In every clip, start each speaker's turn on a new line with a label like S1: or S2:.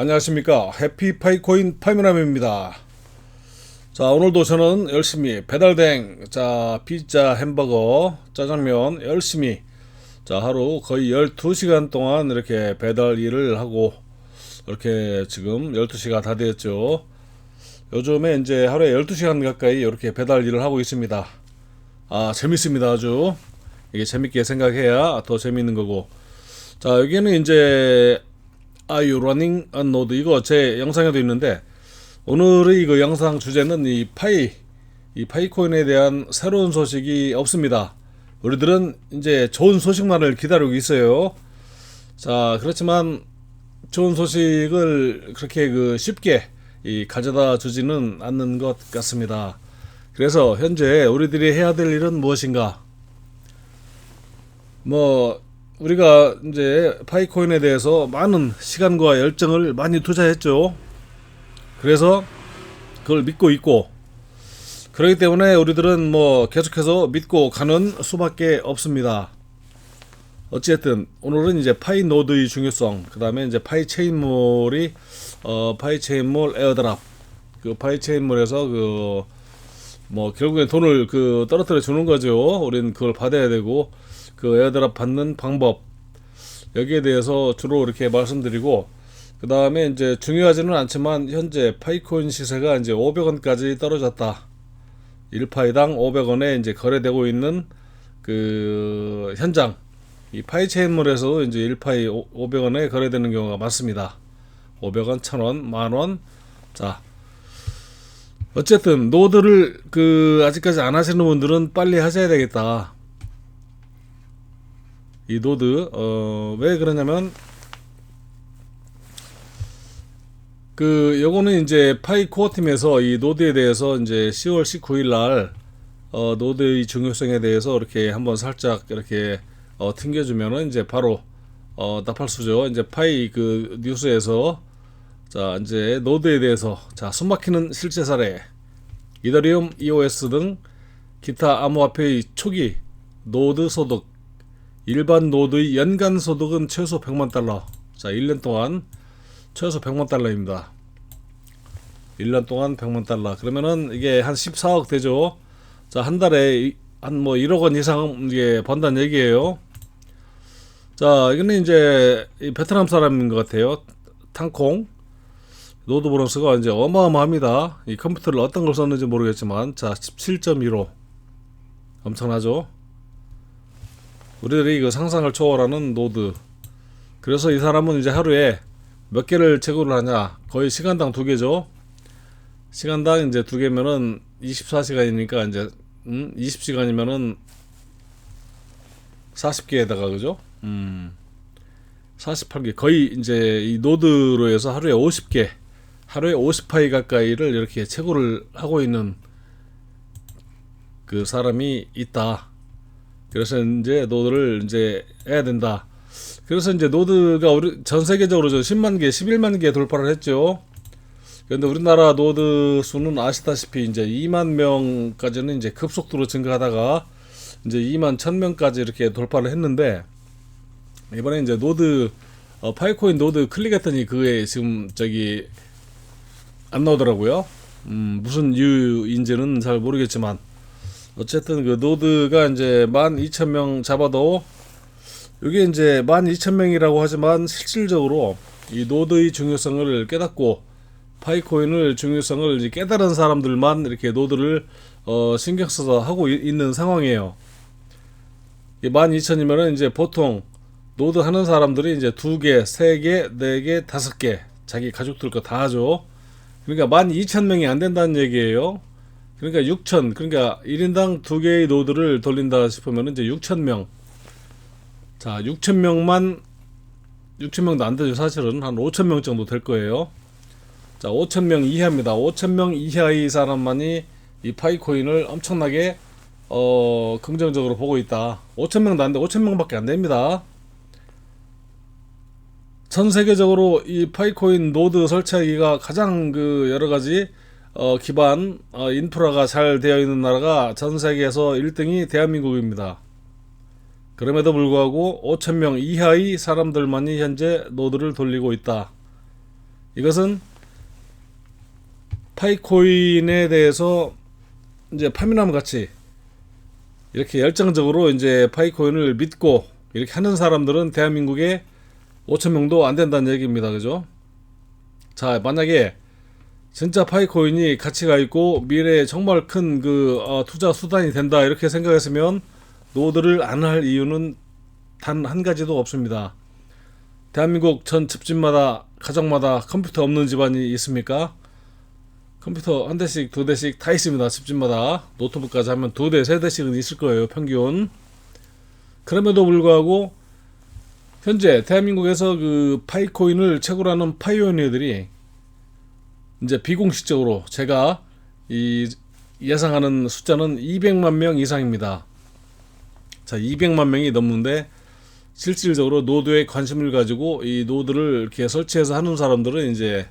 S1: 안녕하십니까. 해피파이코인 파이미남입니다. 자 오늘도 저는 열심히 배달댕 자 피자 햄버거 짜장면 열심히 자 하루 거의 12시간 동안 이렇게 배달 일을 하고 이렇게 지금 12시가 다 되었죠. 요즘에 이제 하루에 12시간 가까이 이렇게 배달 일을 하고 있습니다. 아 재밌습니다 아주. 이게 재밌게 생각해야 더 재밌는 거고. 자 여기는 이제 Are you running a node? 이거 제 영상에도 있는데 오늘의 그 영상 주제는 이 파이 이 파이코인에 대한 새로운 소식이 없습니다. 우리들은 이제 좋은 소식만을 기다리고 있어요. 자 그렇지만 좋은 소식을 그렇게 그 쉽게 이 가져다 주지는 않는 것 같습니다. 그래서 현재 우리들이 해야 될 일은 무엇인가? 뭐 우리가 이제 파이코인에 대해서 많은 시간과 열정을 많이 투자했죠. 그래서 그걸 믿고 있고 그렇기 때문에 우리들은 뭐 계속해서 믿고 가는 수밖에 없습니다. 어쨌든 오늘은 이제 파이 노드의 중요성, 그 다음에 이제 파이 체인몰이 어 파이 체인몰 에어드랍, 그 파이 체인몰에서 그 뭐 결국에 돈을 그 떨어뜨려 주는 거죠. 우리는 그걸 받아야 되고 그 에어드랍 받는 방법 여기에 대해서 주로 이렇게 말씀드리고 그 다음에 이제 중요하지는 않지만 현재 파이코인 시세가 이제 500원까지 떨어졌다. 1파이당 500원에 이제 거래되고 있는 그 현장 이 파이 체인몰에서 이제 1파이 500원에 거래되는 경우가 많습니다. 500원, 1000원, 만원. 자. 어쨌든 노드를 그 아직까지 안 하시는 분들은 빨리 하셔야 되겠다. 이 노드 어 왜 그러냐면 그 요거는 이제 파이 코어 팀에서 이 노드에 대해서 이제 10월 19일 날 어, 노드의 중요성에 대해서 이렇게 한번 살짝 이렇게 어, 튕겨주면은 이제 바로 어, 나팔수죠. 이제 파이 그 뉴스에서 자 이제 노드에 대해서 자 숨막히는 실제 사례 이더리움, EOS 등 기타 암호화폐의 초기 노드 소득 일반 노드의 연간 소득은 최소 100만 달러. 자, 1년 동안 최소 100만 달러입니다. 1년 동안 100만 달러. 그러면은 이게 한 14억 되죠. 자, 한 달에 한 뭐 1억 원 이상 이게 번다는 얘기예요. 자, 이거는 이제 이 베트남 사람인 것 같아요. 탕콩. 노드 브론스가 이제 어마어마합니다. 이 컴퓨터를 어떤 걸 썼는지 모르겠지만, 자, 17.15. 엄청나죠? 우리들이 그 상상을 초월하는 노드. 그래서 이 사람은 이제 하루에 몇 개를 채굴을 하냐? 거의 시간당 두 개죠. 시간당 이제 두 개면은 24시간이니까 이제 음, 20시간이면은 40개에다가 그죠? 음. 48개. 거의 이제 이 노드로 해서 하루에 50개, 하루에 50파이 가까이를 이렇게 채굴을 하고 있는 그 사람이 있다. 그래서 이제 노드를 이제 해야 된다. 그래서 이제 노드가 우리 전 세계적으로 저 10만 개, 11만 개 돌파를 했죠. 그런데 우리나라 노드 수는 아시다시피 이제 2만 명까지는 이제 급속도로 증가하다가 이제 2만 1000명까지 이렇게 돌파를 했는데 이번에 이제 노드 어, 파이코인 노드 클릭했더니 그게 지금 저기 안 나오더라고요. 음, 무슨 이유인지는 잘 모르겠지만 어쨌든 그 노드가 이제 12,000명 잡아도 이게 이제 12,000명이라고 하지만 실질적으로 이 노드의 중요성을 깨닫고 파이코인을 중요성을 깨달은 사람들만 이렇게 노드를 어 신경 써서 하고 이- 있는 상황이에요. 이 12,000이면은 이제 보통 노드 하는 사람들이 이제 두 개, 세 개, 네 개, 다섯 개 자기 가족들 거 다 하죠. 그러니까 12,000명이 안 된다는 얘기예요. 그러니까 6천 그러니까 1인당 두 개의 노드를 돌린다 싶으면 이제 6천 명. 자, 6천 명만 6천 명도 안 되죠. 사실은 한 5천 명 정도 될 거예요. 자, 5천 명 이하입니다. 5천 명 이하의 사람만이 이 파이코인을 엄청나게 어 긍정적으로 보고 있다. 5천 명도 안 돼. 5천 명밖에 안 됩니다. 전 세계적으로 이 파이코인 노드 설치하기가 가장 그 여러 가지 어, 기반 어, 인프라가 잘 되어 있는 나라가 전 세계에서 1등이 대한민국입니다. 그럼에도 불구하고 5천 명 이하의 사람들만이 현재 노드를 돌리고 있다. 이것은 파이코인에 대해서 이제 파미남 같이 이렇게 열정적으로 이제 파이코인을 믿고 이렇게 하는 사람들은 대한민국에 5천 명도 안 된다는 얘기입니다. 그죠? 자, 만약에 진짜 파이코인이 가치가 있고 미래에 정말 큰 그 투자 수단이 된다 이렇게 생각했으면 노드를 안 할 이유는 단 한 가지도 없습니다. 대한민국 전 집집마다 가정마다 컴퓨터 없는 집안이 있습니까? 컴퓨터 한 대씩 두 대씩 다 있습니다. 집집마다 노트북까지 하면 두 대, 세 대씩은 있을 거예요. 평균. 그럼에도 불구하고 현재 대한민국에서 그 파이코인을 최고로 하는 파이오니어들이 이제 비공식적으로 제가 이 예상하는 숫자는 200만 명 이상입니다. 자, 200만 명이 넘는데 실질적으로 노드에 관심을 가지고 이 노드를 이렇게 설치해서 하는 사람들은 이제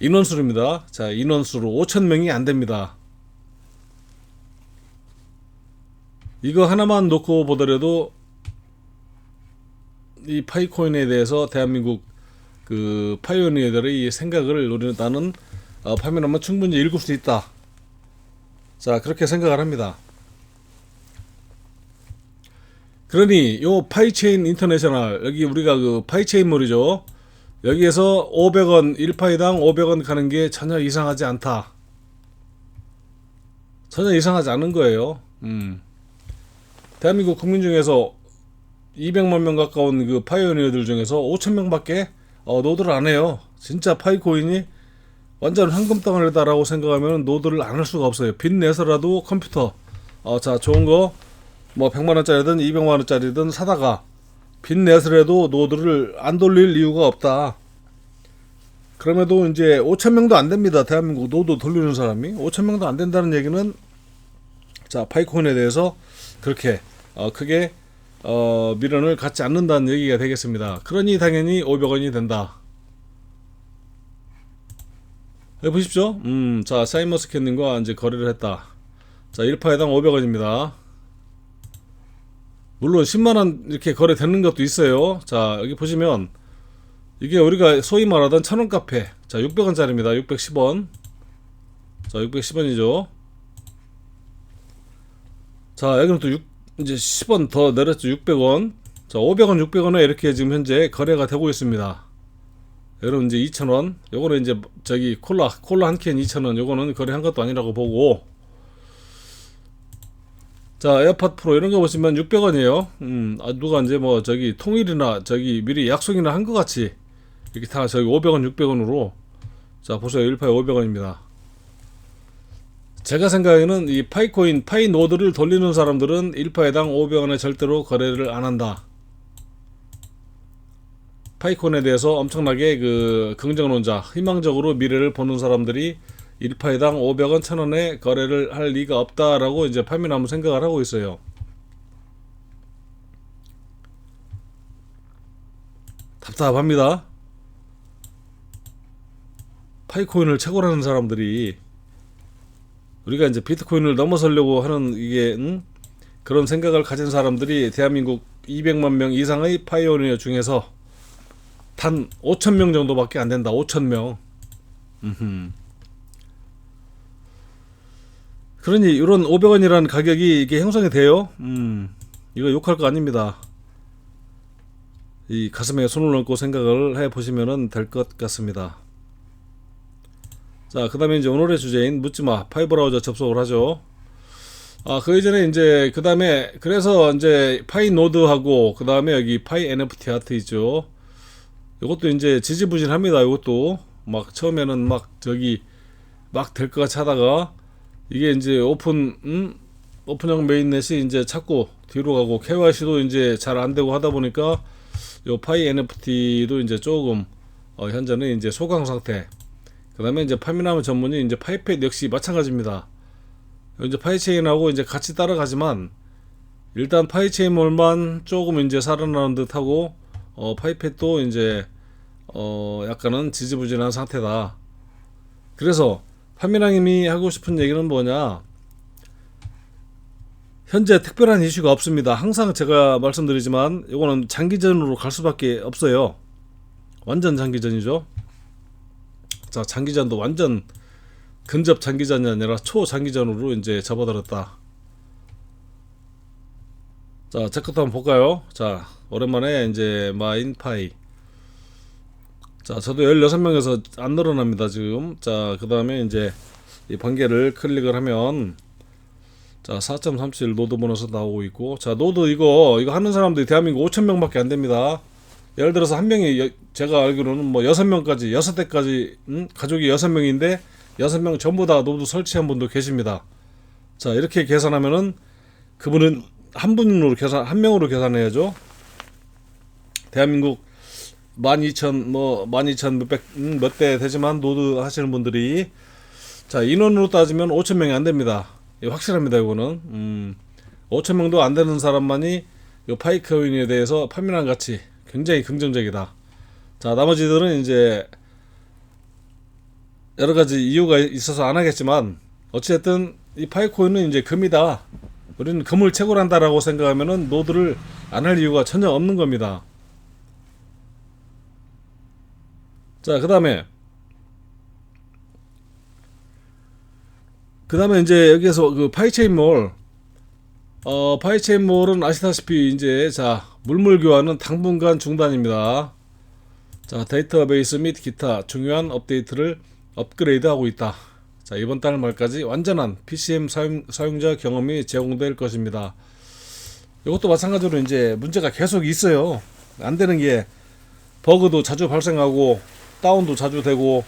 S1: 인원수입니다. 자, 인원수로 5천 명이 안 됩니다. 이거 하나만 놓고 보더라도 이 파이코인에 대해서 대한민국 그 파이오니어들의 생각을 우리는 나는 어, 파면하면 충분히 읽을 수 있다. 자 그렇게 생각을 합니다. 그러니 요 파이체인 인터내셔널 여기 우리가 그 파이체인몰이죠. 여기에서 500원 1파이당 500원 가는 게 전혀 이상하지 않다. 전혀 이상하지 않은 거예요. 음. 대한민국 국민 중에서 200만 명 가까운 그 파이오니어들 중에서 5천 명밖에 어, 노드를 안 해요. 진짜 파이코인이 완전 황금 덩어리다라고 생각하면 노드를 안 할 수가 없어요. 빚 내서라도 컴퓨터 어, 자 좋은 거 뭐 100만 원짜리든 200만 원짜리든 사다가 빚 내서라도 노드를 안 돌릴 이유가 없다. 그럼에도 이제 5천 명도 안 됩니다. 대한민국 노드 돌리는 사람이 5천 명도 안 된다는 얘기는 자 파이코인에 대해서 그렇게 어, 크게 어, 미련을 갖지 않는다는 얘기가 되겠습니다. 그러니 당연히 500원이 된다. 여기 보십시오. 음, 자 사이머스캣님과 이제 거래를 했다. 자 1파에당 500원입니다. 물론 10만원 이렇게 거래되는 것도 있어요. 자 여기 보시면 이게 우리가 소위 말하던 천원 카페 자 600원짜리입니다. 610원 자 610원이죠. 자 여기는 또 6, 이제 10원 더 내렸죠 600원. 자 500원 600원에 이렇게 지금 현재 거래가 되고 있습니다. 여러분 이제 2,000원. 요거는 이제 저기 콜라 콜라 한 캔 2,000원. 요거는 거래한 것도 아니라고 보고. 자 에어팟 프로 이런 거 보시면 600원이에요. 음 아, 누가 이제 뭐 저기 통일이나 저기 미리 약속이나 한 것 같이 이렇게 다 저기 500원 600원으로. 자 보세요. 1파에 500원입니다 제가 생각에는 이 파이코인 파이 노드를 돌리는 사람들은 1파에당 500원에 절대로 거래를 안 한다. 파이콘에 대해서 엄청나게 그 긍정론자, 희망적으로 미래를 보는 사람들이 1파에당 500원, 1000원에 거래를 할 리가 없다라고 이제 파미나무 생각을 하고 있어요. 답답합니다. 파이코인을 최고라는 사람들이 우리가 이제 비트코인을 넘어서려고 하는 이게 음? 그런 생각을 가진 사람들이 대한민국 200만 명 이상의 파이오니어 중에서 단 5천 명 정도밖에 안 된다. 5천 명. 그러니 이런 500원이라는 가격이 이게 형성이 돼요. 음, 이거 욕할 거 아닙니다. 이 가슴에 손을 얹고 생각을 해 보시면 될 것 같습니다. 자, 그 다음에 이제 오늘의 주제인 묻지마 파이 브라우저 접속을 하죠. 아, 그 이전에 이제, 그 다음에, 그래서 이제 파이 노드하고, 그 다음에 여기 파이 NFT 아트 있죠. 이것도 이제 지지부진합니다. 이것도. 막 처음에는 막 저기, 막 될 것 같이 하다가, 이게 이제 오픈, 음? 오픈형 메인넷이 이제 자꾸 뒤로 가고, KYC도 이제 잘 안 되고 하다 보니까, 요 파이 NFT도 이제 조금, 어, 현재는 이제 소강 상태. 그 다음에 이제 파미나무 전문이 이제 파이펫 역시 마찬가지입니다. 이제 파이체인하고 이제 같이 따라가지만 일단 파이체인 몰만 조금 이제 살아나는 듯하고 어 파이펫도 이제 어 약간은 지지부진한 상태다. 그래서 파미나님이 하고 싶은 얘기는 뭐냐? 현재 특별한 이슈가 없습니다. 항상 제가 말씀드리지만 이거는 장기전으로 갈 수밖에 없어요. 완전 장기전이죠. 자 장기전도 완전 근접 장기전이 아니라 초 장기전으로 이제 접어들었다. 자, 체크도 한번 볼까요? 자, 오랜만에 이제 마인파이. 자, 저도 16명에서 안 늘어납니다, 지금. 자, 그 다음에 이제 이 번개를 클릭을 하면 자, 4.37 노드 보너스 나오고 있고 자, 노드 이거 이거 하는 사람들이 대한민국 5,000명밖에 안 됩니다. 예를 들어서 한 명이 여- 제가 알기로는 뭐 6명까지 6대까지 음? 가족이 6명인데 6명 전부 다 노드 설치한 분도 계십니다. 자, 이렇게 계산하면은 그분은 한 분으로 계산 한 명으로 계산해야죠. 대한민국 12,000 뭐 12,000 몇백 음, 되지만 노드 하시는 분들이 자 인원으로 따지면 5천 명이 안 됩니다. 이거 확실합니다. 이거는 음, 5천 명도 안 되는 사람만이 이 파이크윈에 대해서 판매량 가치 굉장히 긍정적이다. 자 나머지들은 이제 여러 가지 이유가 있어서 안 하겠지만 어찌됐든 이 파이코인은 이제 금이다. 우리는 금을 채굴 한다라고 생각하면은 노드를 안 할 이유가 전혀 없는 겁니다. 자, 그 다음에 그 다음에 이제 여기에서 그 파이체인몰 어 파이체인몰은 아시다시피 이제 자 물물 교환은 당분간 중단입니다. 자 데이터베이스 및 기타 중요한 업데이트를 업그레이드하고 있다. 자 이번 달 말까지 완전한 PCM 사용, 사용 자 경험이 제공될 것입니다. 이것도 마찬가지로 이제 문제가 계속 있어요. 안 되는 게 버그도 자주 발생하고 다운도 자주 되고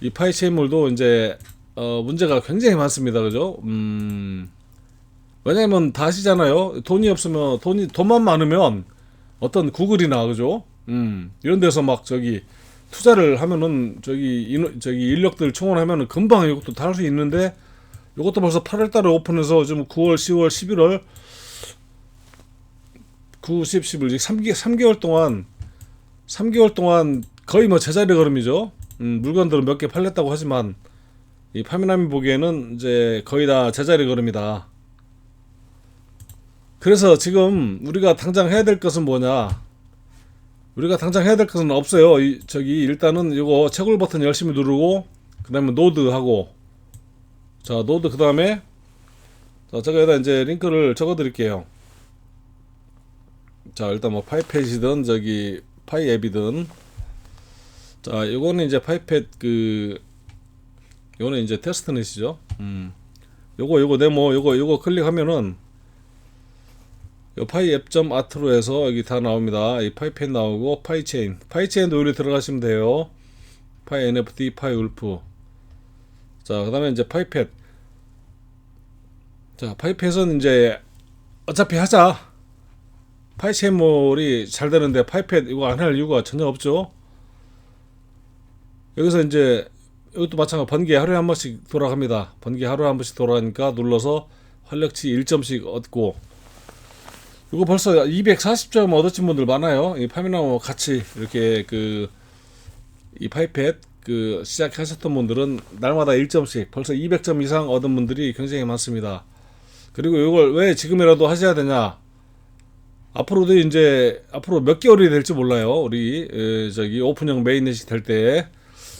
S1: 이 파이체인몰도 이제 어, 문제가 굉장히 많습니다. 그죠? 음, 왜냐면 다 아시잖아요. 돈이 없으면 돈이 돈만 많으면 어떤 구글이나 그죠? 음, 이런 데서 막 저기 투자를 하면은 저기 인, 저기 인력들 충원하면은 금방 이것도 다할수 있는데 이것도 벌써 8월 달에 오픈해서 지금 9월, 10월, 11월 9, 10, 11 3개 3개월 동안 3개월 동안 거의 뭐 제자리 걸음이죠. 음, 물건들은 몇 개 팔렸다고 하지만 이 파미남이 보기에는 이제 거의 다 제자리 걸음이다. 그래서 지금 우리가 당장 해야 될 것은 뭐냐? 우리가 당장 해야 될 것은 없어요. 이, 저기 일단은 이거 채굴 버튼 열심히 누르고 그다음에 노드 하고 자 노드 그다음에 자 제가 여기다 이제 링크를 적어 드릴게요. 자 일단 뭐 파이펫이든 저기 파이 앱이든 자 이거는 이제 파이펫 그 요거는 이제 테스트넷이죠. 음. 요거 요거 네모 요거 요거 클릭하면은 요 파이 앱점 아트로 해서 여기 다 나옵니다. 이 파이펜 나오고 파이체인 파이체인 노래 들어가시면 돼요. 파이 NFT 파이 울프 자 그다음에 이제 파이펫 자 파이펫은 이제 어차피 하자 파이체인몰이 잘 되는데 파이펫 이거 안 할 이유가 전혀 없죠. 여기서 이제 이것도 마찬가지 번개 하루에 한 번씩 돌아갑니다. 번개 하루에 한 번씩 돌아가니까 눌러서 활력치 1점씩 얻고 이거 벌써 240점 얻으신 분들 많아요. 이 파미나무 같이 이렇게 그 이 파이펫 그 시작하셨던 분들은 날마다 1점씩 벌써 200점 이상 얻은 분들이 굉장히 많습니다. 그리고 이걸 왜 지금이라도 하셔야 되냐? 앞으로도 이제 앞으로 몇 개월이 될지 몰라요. 우리 에, 저기 오픈형 메인넷이 될 때.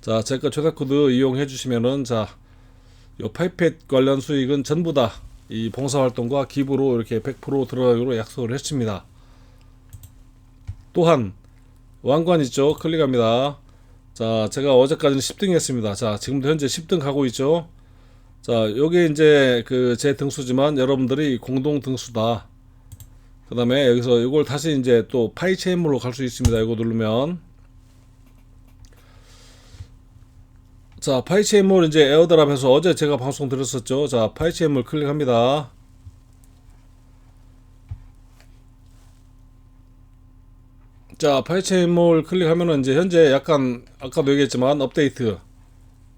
S1: 자, 제가 최대 코드 이용해 주시면은 자, 요 파이펫 관련 수익은 전부 다 이 봉사활동과 기부로 이렇게 100% 들어가기로 약속을 했습니다. 또한 왕관 있죠? 클릭합니다. 자, 제가 어제까지는 10등 했습니다. 자, 지금도 현재 10등 가고 있죠? 자, 요게 이제 그 제 등수지만 여러분들이 공동 등수다. 그 다음에 여기서 이걸 다시 이제 또 파이 체인물로 갈 수 있습니다. 이거 누르면. 자, 파이체인몰 이제 에어드랍해서 어제 제가 방송 드렸었죠. 자, 파이체인몰 클릭합니다. 자, 파이체인몰 클릭하면은 이제 현재 약간 아까도 얘기했지만 업데이트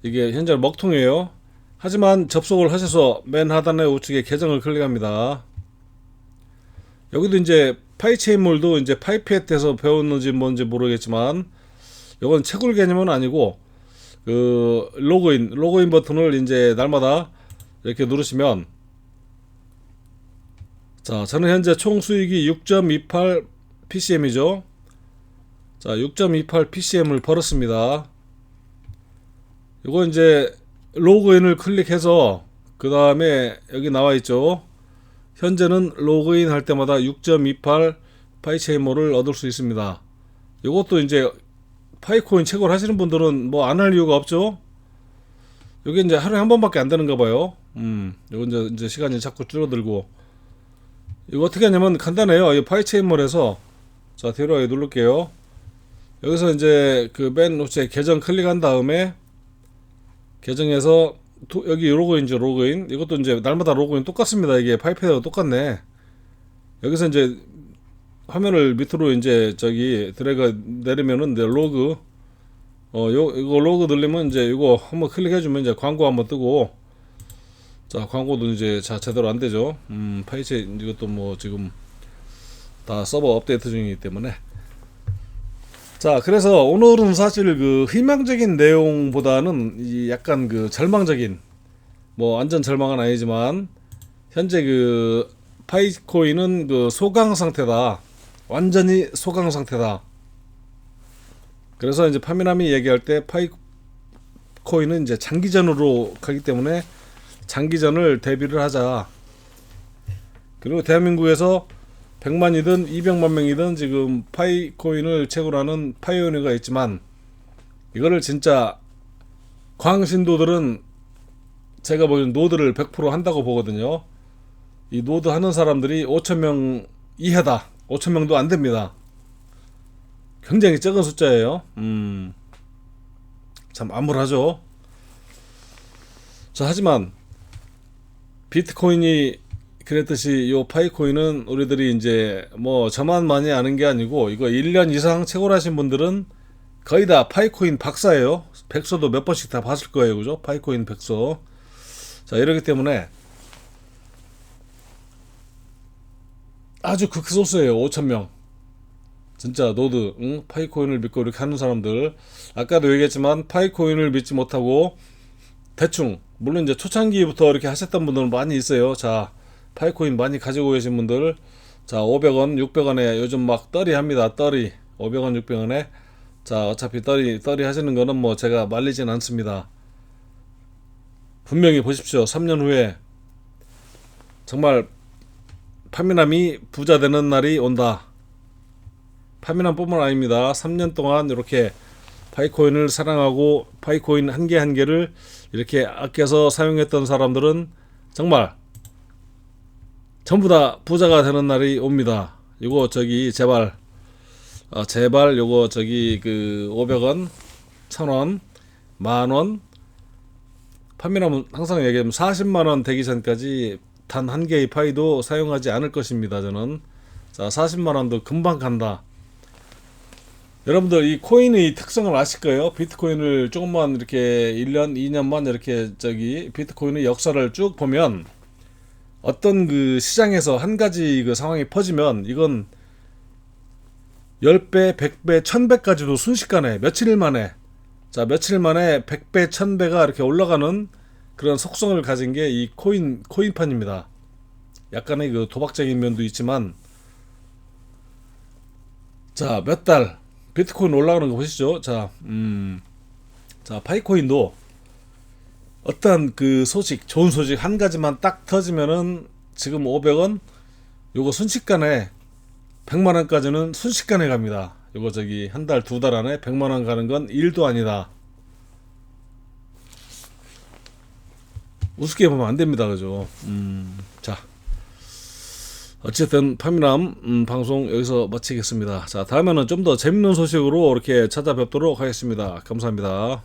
S1: 이게 현재 먹통이에요. 하지만 접속을 하셔서 맨 하단의 우측에 계정을 클릭합니다. 여기도 이제 파이체인몰도 이제 파이펫에서 배웠는지 뭔지 모르겠지만 이건 채굴 개념은 아니고 그 로그인 로그인 버튼을 이제 날마다 이렇게 누르시면 자 저는 현재 총 수익이 6.28 PCM이죠 자 6.28 PCM을 벌었습니다 이거 이제 로그인을 클릭해서 그 다음에 여기 나와 있죠. 현재는 로그인 할 때마다 6.28 파이체이모를 얻을 수 있습니다. 이것도 이제 파이코인 채굴 하시는 분들은 뭐 안 할 이유가 없죠. 여기 이제 하루에 한 번밖에 안 되는가 봐요. 음, 이거 이제, 이제 시간이 자꾸 줄어들고. 이거 어떻게 하냐면 간단해요. 이 파이 체인몰에서 자 뒤로 누를게요. 여기서 이제 그맨 우측에 계정 클릭한 다음에 계정에서 도- 여기 로그인죠 로그인 이것도 이제 날마다 로그인 똑같습니다 이게 파이패드가 똑같네 여기서 이제 화면을 밑으로 이제 저기 드래그 내리면은 이제 로그. 어 요 이거 로그 늘리면 이제 이거 한번 클릭해주면 이제 광고 한번 뜨고. 자 광고도 이제 자 제대로 안 되죠. 음 파이체 이것도 뭐 지금 다 서버 업데이트 중이기 때문에. 자, 그래서 오늘은 사실 그 희망적인 내용보다는 이 약간 그 절망적인 뭐 완전 절망은 아니지만 현재 그 파이코인은 그 소강 상태다. 완전히 소강 상태다. 그래서 이제 파미남이 얘기할 때 파이코인은 이제 장기전으로 가기 때문에 장기전을 대비를 하자. 그리고 대한민국에서 100만이든 200만 명이든 지금 파이코인을 채굴하는 파이오니가 있지만 이거를 진짜 광신도들은 제가 보기엔 노드를 100% 한다고 보거든요. 이 노드 하는 사람들이 5천 명 이하다. 5천 명도 안 됩니다. 굉장히 적은 숫자예요. 음. 참 암울하죠. 자, 하지만 비트코인이 그랬듯이 요 파이코인은 우리들이 이제 뭐 저만만이 아는 게 아니고 이거 1년 이상 채굴하신 분들은 거의 다 파이코인 박사예요. 백서도 몇 번씩 다 봤을 거예요. 그죠? 파이코인 백서. 자, 이러기 때문에 아주 극소수예요. 5천 명. 진짜 노드, 응? 파이코인을 믿고 이렇게 하는 사람들. 아까도 얘기했지만 파이코인을 믿지 못하고 대충 물론 이제 초창기부터 이렇게 하셨던 분들은 많이 있어요. 자, 파이코인 많이 가지고 계신 분들 자 500원 600원에 요즘 막 떨이 합니다 떨이 500원 600원에 자 어차피 떨이 떨이 하시는 거는 뭐 제가 말리진 않습니다 분명히 보십시오 3년 후에 정말 파미남이 부자 되는 날이 온다. 파미남뿐만 아닙니다. 3년 동안 이렇게 파이코인을 사랑하고 파이코인 한 개 한 개를 이렇게 아껴서 사용했던 사람들은 정말 전부 다 부자가 되는 날이 옵니다. 이거 저기 제발 어, 제발 요거 저기 그 500원, 1000원, 만원. 판매하면 항상 얘기하면 40만 원 되기 전까지 단 한 개의 파이도 사용하지 않을 것입니다. 저는 자 40만 원도 금방 간다. 여러분들 이 코인의 특성을 아실 거예요. 비트코인을 조금만 이렇게 1년, 2년만 이렇게 저기 비트코인의 역사를 쭉 보면 어떤 그 시장에서 한 가지 그 상황이 퍼지면 이건 10배, 100배, 1000배까지도 순식간에 며칠 만에 자, 며칠 만에 100배, 1000배가 이렇게 올라가는 그런 속성을 가진 게 이 코인 코인판입니다. 약간의 그 도박적인 면도 있지만 자, 몇 달 비트코인 올라가는 거 보시죠. 자, 음. 자, 파이코인도 어떠한 그 소식, 좋은 소식 한 가지만 딱 터지면은 지금 500원 요거 순식간에 100만 원까지는 순식간에 갑니다. 요거 저기 한 달, 두달 안에 100만 원 가는 건 일도 아니다. 우습게 보면 안 됩니다. 그죠? 음, 자. 어쨌든 파미남 음, 방송 여기서 마치겠습니다. 자, 다음에는 좀 더 재밌는 소식으로 이렇게 찾아뵙도록 하겠습니다. 감사합니다.